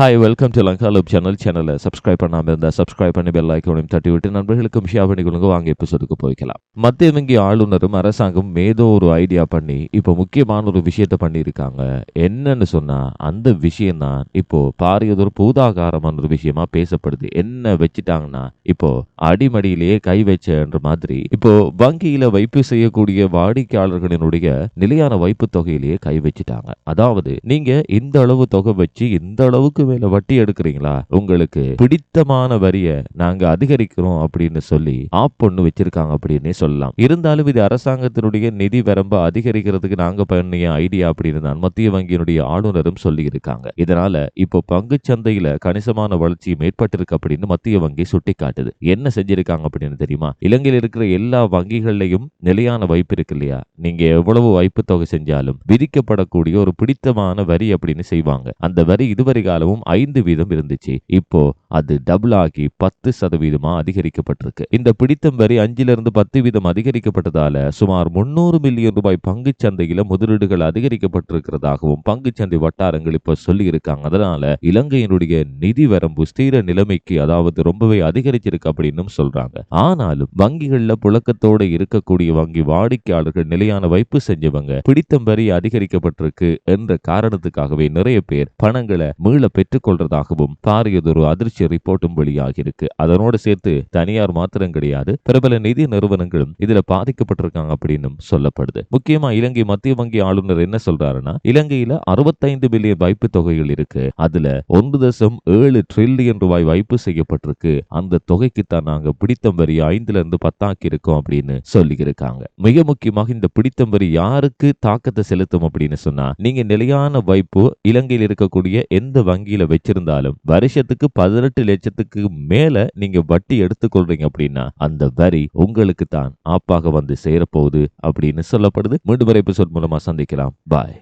Hi welcome to Lanka channel சேனலை subscribe பண்ணாமல் இருந்தால் சப்ஸ்கிரைப் பண்ணி பெல் ஐக்கோனையும் தட்டி விட்டு நண்பர்களுக்கும் ஷேர் பண்ணி கொடுங்க வாங்க எபிசோடுக்கு போய்க்கலாம். மத்திய வங்கி ஆளுநரும் அரசாங்கம் ஏதோ ஒரு ஐடியா பண்ணி இப்போ முக்கியமான ஒரு விஷயத்த பண்ணியிருக்காங்க. என்னன்னு சொன்னா அந்த விஷயம் தான் இப்போ பாரியதொரு பூதாகாரமான ஒரு விஷயமா பேசப்படுது. என்ன வச்சுட்டாங்கன்னா இப்போ அடிமடியிலேயே கை வச்சன்ற மாதிரி இப்போ வங்கியில வைப்பு செய்யக்கூடிய வாடிக்கையாளர்களினுடைய நிலையான வைப்பு தொகையிலேயே கை வச்சுட்டாங்க. அதாவது நீங்க இந்த அளவு தொகை வச்சு இந்த அளவுக்கு மேல வட்டி எடுக்கிறீங்களா? உங்களுக்கு பிடித்தமான வரிய நாங்க அதிகரிக்கிறோம் அப்படின்னு சொல்லி ஆப் பொண்ணு வச்சிருக்காங்க அப்படின்னே சொல்லலாம். இருந்தாலும் இது அரசாங்கத்தினுடைய நிதி வரம்பை அதிகரிக்கிறதுக்கு நாங்க பண்ணிய ஐடியா அப்படின்னு தான் மத்திய வங்கியினுடைய ஆளுநரும் சொல்லி இருக்காங்க இதனால இப்போ பங்கு சந்தையில கணிசமான வளர்ச்சி மேற்பட்டிருக்கு அப்படின்னு மத்திய வங்கி சுட்டி காட்டுது என்ன செஞ்சிருக்காங்க அப்படின்னு தெரியுமா? இலங்கையில் இருக்கிற எல்லா வங்கிகள்லையும் நிலையான வைப்பு இருக்கு இல்லையா? நீங்க எவ்வளவு வைப்பு தொகை செஞ்சாலும் விதிக்கப்படக்கூடிய ஒரு பிடித்தமான வரி அப்படின்னு செய்வாங்க. அந்த வரி இதுவரை காலமும் ஐந்து வீதம் இருந்துச்சு. இப்போ அது டபுள் ஆகி பத்து சதவீதமா அதிகரிக்கப்பட்டிருக்கு. இந்த பிடித்தம் வரி அஞ்சுல இருந்து பத்து வீதம் அதிகரிக்கப்பட்டதால சுமார் முன்னூறு மில்லியன் ரூபாய் பங்கு சந்தையில முதலீடுகள் அதிகரிக்கப்பட்டிருக்கிறதாகவும் பங்கு சந்தை வட்டாரங்கள் இப்ப சொல்லி இருக்காங்க அதனால இலங்கையினுடைய நிதி வரம்பு ஸ்திர நிலைமைக்கு அதாவது ரொம்பவே அதிகரிச்சிருக்கு அப்படின்னு சொல்றாங்க. ஆனாலும் வங்கிகள்ல புழக்கத்தோட இருக்கக்கூடிய வங்கி வாடிக்கையாளர்கள் நிலையான வைப்பு செஞ்சவங்க பிடித்தம் வரி அதிகரிக்கப்பட்டிருக்கு என்ற காரணத்துக்காகவே நிறைய பேர் பணங்களை மீள பெற்றுக்கொள்றதாகவும் பாரியதொரு அதிர்ச்சி ரிப்போர்ட்டும் வெளியாகியிருக்கு. அதனோடு சேர்த்து தனியார் மாத்திரம் கிடையாது பிரபல நிதி நிறுவனங்களும் இதுல பாதிக்கப்பட்டிருக்காங்க அப்படின்னு சொல்லப்படுது. முக்கியமா இலங்கை மத்திய வங்கி ஆளுநர் என்ன சொல்றாருன்னா இலங்கையில அறுபத்தைந்து பில்லியன் வைப்பு தொகைகள் இருக்கு. அதுல ஒன்று தசம் ஏழு ட்ரில்லியன் ரூபாய் வைப்பு செய்யப்பட்டிருக்கு. அந்த தொகைக்கு தான் நாங்க பிடித்தம் வரி ஐந்துல இருந்து பத்தாக்கி இருக்கோம் அப்படின்னு சொல்லி இருக்காங்க மிக முக்கியமாக இந்த பிடித்தம் வரி யாருக்கு தாக்கத்தை செலுத்தும் அப்படின்னு சொன்னா நீங்க நிலையான வைப்பு இலங்கையில் இருக்கக்கூடிய எந்த வங்கி வங்கியில வச்சிருந்தாலும் வருஷத்துக்கு பதினெட்டு லட்சத்துக்கு மேல நீங்க வட்டி எடுத்துக்கொள்றீங்க அப்படின்னா அந்த வரி உங்களுக்கு தான் ஆப்பாக வந்து சேரப்போகுது அப்படின்னு சொல்லப்படுது. மீண்டும் வரை எபிசோட் மூலமா சந்திக்கலாம். பாய்